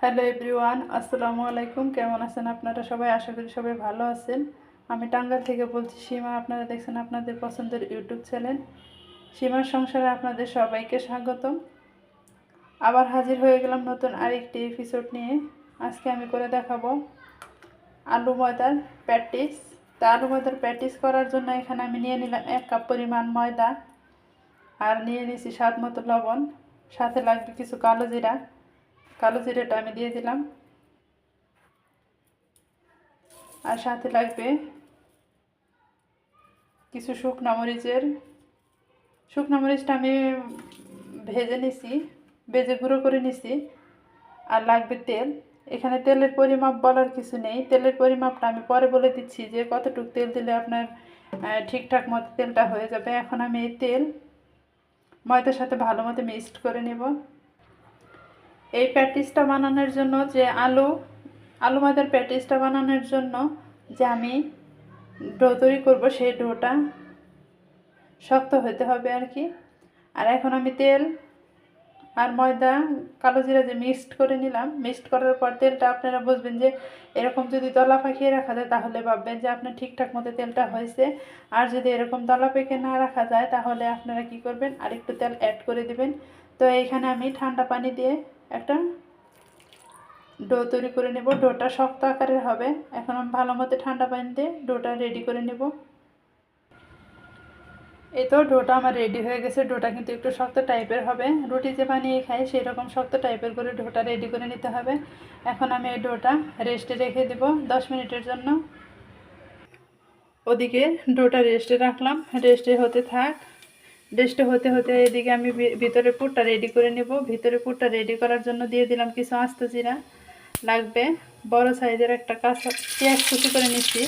Hello everyone, আসসালামু আলাইকুম। কেমন আছেন আপনারা সবাই? আশা করি সবাই ভালো আছেন। আমি টাঙ্গাল থেকে বলছি, সীমা আপনারা দেখছেন আপনাদের পছন্দের ইউটিউব চ্যানেল। সীমার সংসারে আপনাদের সবাইকে স্বাগতম। আবার হাজির হয়ে গেলাম নতুন আরেকটি এপিসোড নিয়ে। আজকে আমি করে দেখাবো আলু ময়দার প্যাটিস তা আলু ময়দার প্যাটিস করার জন্য এখানে আমি নিয়ে নিলাম এক কাপ পরিমাণ ময়দা। আর নিয়ে নিয়েছি স্বাদ মতো লবণ। সাথে লাগবে কিছু কালো জিরা। কালো জিরাটা আমি দিয়ে দিলাম। আর সাথে লাগবে কিছু শুকনো মরিচের, শুকনো মরিচটা আমি ভেজে নিছি, ভেজে গুঁড়ো করে নিছি। আর লাগবে তেল। এখানে তেলের পরিমাপ বলার কিছু নেই। তেলের পরিমাপটা আমি পরে বলে দিচ্ছি যে কতটুকু তেল দিলে আপনার ঠিকঠাক মতো তেলটা হয়ে যাবে। এখন আমি এই তেল ময়দার সাথে ভালো মতো মিক্সড করে নেব। এই প্যাটিসটা বানানোর জন্য যে আলু আলু ময়দার প্যাটিসটা বানানোর জন্য যে আমি ডো তৈরি করব সেই ডোটা, শক্ত হতে হবে আর কি। আর এখন আমি তেল আর ময়দা, কালো জিরা যে মিক্সড করে নিলাম, মিক্সড করার পর তেলটা আপনারা বুঝবেন যে এরকম যদি দলা পাকিয়ে রাখা যায় তাহলে ভাববেন যে আপনার ঠিকঠাক মতো তেলটা হয়েছে। আর যদি এরকম দলা পেকে না রাখা যায় তাহলে আপনারা কি করবেন আর একটু তেল অ্যাড করে দিবেন। তো এইখানে আমি ঠান্ডা পানি দিয়ে একটা ডো তৈরি করে নেব। ডোটা শক্ত আকারের হবে। এখন আমি ভালো মতো ঠান্ডা পানি দিয়ে ডোটা রেডি করে নেব। এই তো ডোটা আমার রেডি হয়ে গেছে। ডোটা কিন্তু একটু শক্ত টাইপের হবে। রুটি যে বানিয়ে খাই সেই রকম শক্ত টাইপের করে ডোটা রেডি করে নিতে হবে। এখন আমি এই ডোটা রেস্টে রেখে দেব দশ মিনিটের জন্য। ওদিকে ডোটা রেস্টে রাখলাম। রেস্টে হতে থাক। রেস্টে হতে হতে এদিকে আমি ভিতরে পুরটা রেডি করে নেব। ভিতরে পুরটা রেডি করার জন্য দিয়ে দিলাম কিছু আস্ত জিরা। লাগবে। বড় সাইজের একটা কাঁচা পেঁয়াজ কুচি করে নিচ্ছি।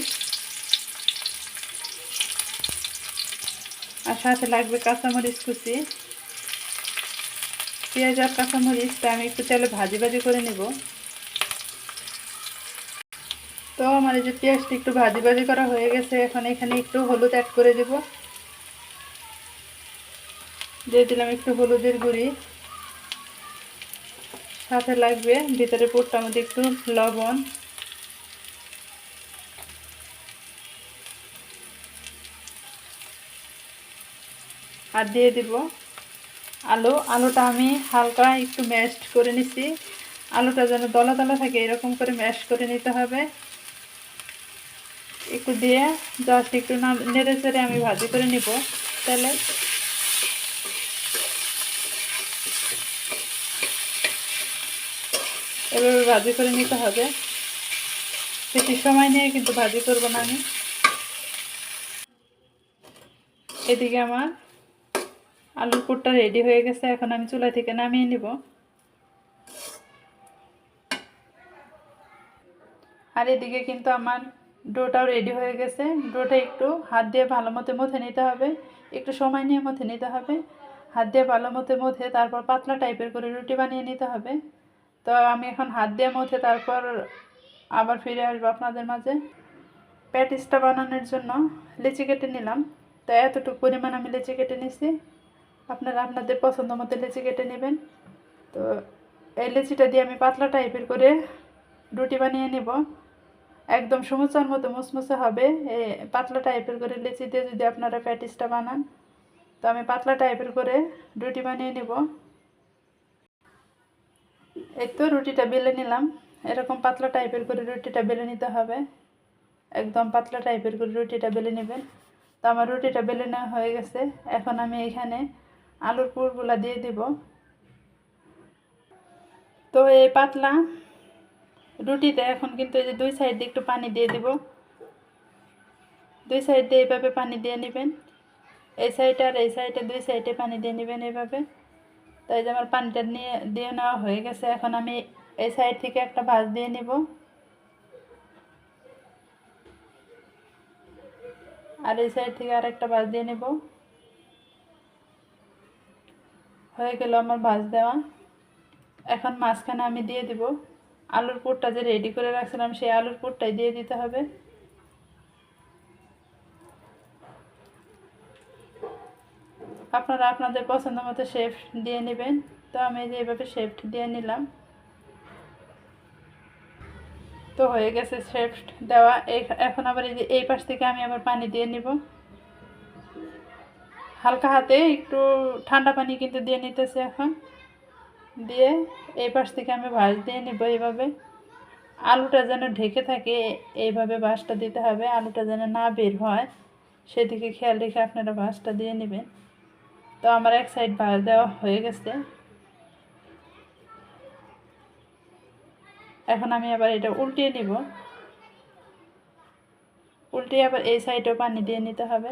আর সাথে লাগবে কাঁচামরিচ কুচি। পেঁয়াজ আর কাঁচামরিচটা আমি একটু তেলে ভাজি ভাজি করে নেব। তো আমার এই যে পেঁয়াজটা একটু ভাজি ভাজি করা হয়ে গেছে, এখন এখানে একটু হলুদ অ্যাড করে দেব। দিয়ে দিলাম একটু হলুদের গুঁড়ি। সাথে লাগবে ভিতরে পুরটার মধ্যে একটু লবণ। আর দিয়ে দিব আলু। আলুটা আমি হালকা একটু ম্যাশ করে নিছি। আলুটা যেন দলা দলা থাকে, এরকম করে ম্যাশ করে নিতে হবে। একটু দিয়ে জাস্ট একটু নেড়ে চেড়ে আমি ভাজি করে নিব। তাহলে এভাবে ভাজি করে নিতে হবে। বেশি সময় নিয়ে কিন্তু ভাজি করব না আমি। এদিকে আমার আলুর পুরটা রেডি হয়ে গেছে, এখন আমি চুলা থেকে নামিয়ে নিব। আর এদিকে কিন্তু আমার ডোটাও রেডি হয়ে গেছে। ডোটা একটু হাত দিয়ে ভালো মতো মথে নিতে হবে। একটু সময় নিয়ে মথে নিতে হবে। হাত দিয়ে ভালো মতো মথে তারপর পাতলা টাইপের করে রুটি বানিয়ে নিতে হবে। তো আমি এখন হাত দিয়ে মথে তারপর আবার ফিরে আসব আপনাদের মাঝে। প্যাটিসটা বানানোর জন্য লিচি কেটে নিলাম। তো এতটুকু পরিমাণ আমি লিচি কেটে নিছি। আপনারা আপনাদের পছন্দ মতো লিচি কেটে নেবেন। তো এই লিচিটা দিয়ে আমি পাতলা টাইপের করে রুটি বানিয়ে নেব। একদম সমুচার মতো মুসমুসে হবে। এই পাতলা টাইপের করে লিচি দিয়ে যদি আপনারা প্যাটিসটা বানান, তো আমি পাতলা টাইপের করে রুটি বানিয়ে নিব। এই তো রুটিটা বেলে নিলাম। এরকম পাতলা টাইপের করে রুটিটা বেলে নিতে হবে। একদম পাতলা টাইপের করে রুটিটা বেলে নেবেন। তো আমার রুটিটা বেলে নেওয়া হয়ে গেছে। এখন আমি এখানে আলুর পুরগুলা দিয়ে দিব। তো এই পাতলা রুটিতে এখন কিন্তু এই যে দুই সাইড দিয়ে একটু পানি দিয়ে দিব। দুই সাইড দিয়ে এইভাবে পানি দিয়ে নেবেন। এই সাইডে আর এই সাইডে দুই সাইডে পানি দিয়ে নেবেন এইভাবে। তাই যে আমার পানিটা নিয়ে, দিয়ে নেওয়া হয়ে গেছে। এখন আমি এই সাইড থেকে একটা ভাজ দিয়ে নিব। আর এই সাইড থেকে আর একটা ভাজ দিয়ে নেব। হয়ে গেল আমার ভাজ দেওয়া। এখন মাঝখানে আমি দিয়ে দিব। আলুর পুরটা যে রেডি করে রাখছিলাম, সেই আলুর পুরটাই দিয়ে দিতে হবে। আপনারা আপনাদের পছন্দ মতো শেফ দিয়ে নেবেন। তো আমি যে এভাবে শেফ দিয়ে নিলাম। তো হয়ে গেছে শেপ দেওয়া। এখন আবার এই যে এই পাশ থেকে আমি আবার পানি দিয়ে নিব। হালকা হাতে একটু ঠান্ডা পানি কিন্তু দিয়ে নিতেছি এখন। দিয়ে এই পাশ থেকে আমি ভাঁজ দিয়ে নিব এইভাবে। আলুটা যেন ঢেকে থাকে, এইভাবে বাঁশটা দিতে হবে। আলুটা যেন না বের হয়, সেদিকে খেয়াল রেখে আপনারা বাঁশটা দিয়ে নেবেন। তো আমার এক সাইড ভাজা দেওয়া হয়ে গেছে। এখন আমি আবার এটা উল্টিয়ে নিব। উল্টিয়ে আবার এই সাইডেও পানি দিয়ে নিতে হবে।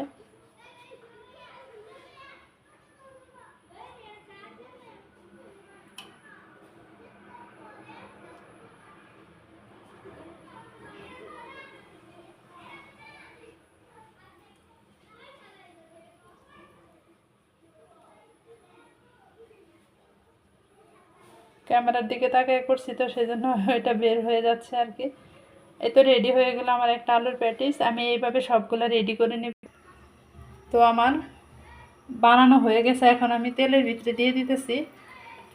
ক্যামেরার দিকে তাকিয়ে করছি তো সেই জন্য এটা বের হয়ে যাচ্ছে আর কি। এই তো রেডি হয়ে গেল আমার একটা আলুর প্যাটিস আমি এইভাবে সবগুলো রেডি করে নিব। তো আমার বানানো হয়ে গেছে, এখন আমি তেলের ভিতরে দিয়ে দিতেছি।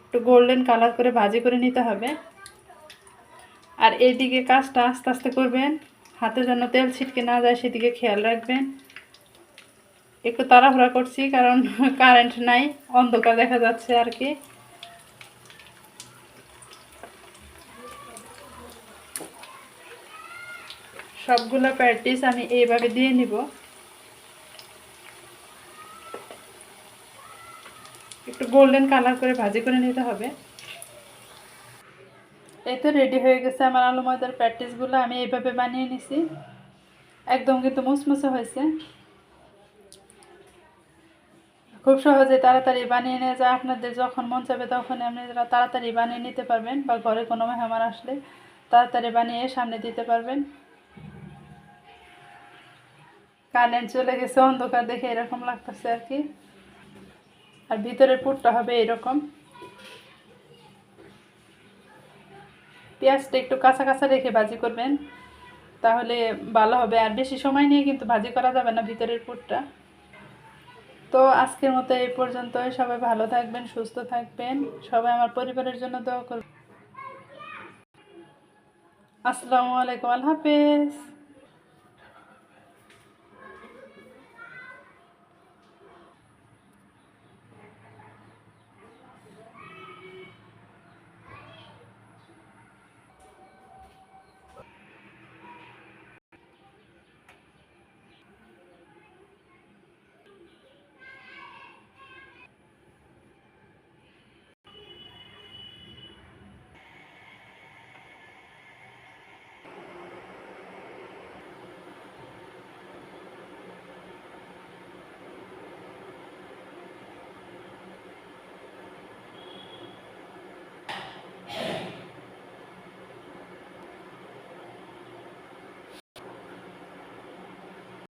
একটু গোল্ডেন কালার করে ভাজি করে নিতে হবে। আর এইদিকে কাজটা আস্তে আস্তে করবেন। হাতে যেন তেল ছিটকে না যায়, সেদিকে খেয়াল রাখবেন। একটু তাড়াহুড়া করছি, কারণ কারেন্ট নাই, অন্ধকার দেখা যাচ্ছে আর কি। সবগুলো প্যাটিস আমি এইভাবে দিয়ে নিব। একটু গোল্ডেন কালার করে ভাজি করে নিতে হবে। এই তো রেডি হয়ে গেছে আমার আলু ময়দার প্যাটিসগুলো আমি এইভাবে বানিয়ে নিছি। একদম কিন্তু মুসমুসে হয়েছে। খুব সহজে তাড়াতাড়ি বানিয়ে নিয়ে যায়। আপনাদের যখন মন চাবে তখন আপনারা তাড়াতাড়ি বানিয়ে নিতে পারবেন, বা ঘরে কোনো মেহমান আসলে তাড়াতাড়ি বানিয়ে সামনে দিতে পারবেন। কারেন্ট চলে গেছে অন্ধকার দেখে এরকম লাগতেছে আর কি। আর ভিতরের পুরটা হবে এরকম। পেঁয়াজটা একটু কাঁচা কাঁচা রেখে ভাজি করবেন, তাহলে ভালো হবে। আর বেশি সময় নিয়ে কিন্তু ভাজি করা যাবে না ভিতরের পুরটা। তো আজকের মতো এই পর্যন্তই। সবাই ভালো থাকবেন, সুস্থ থাকবেন। সবাই আমার পরিবারের জন্য দোয়া করবেন। আসসালামু আলাইকুম, আল্লাহ হাফেজ।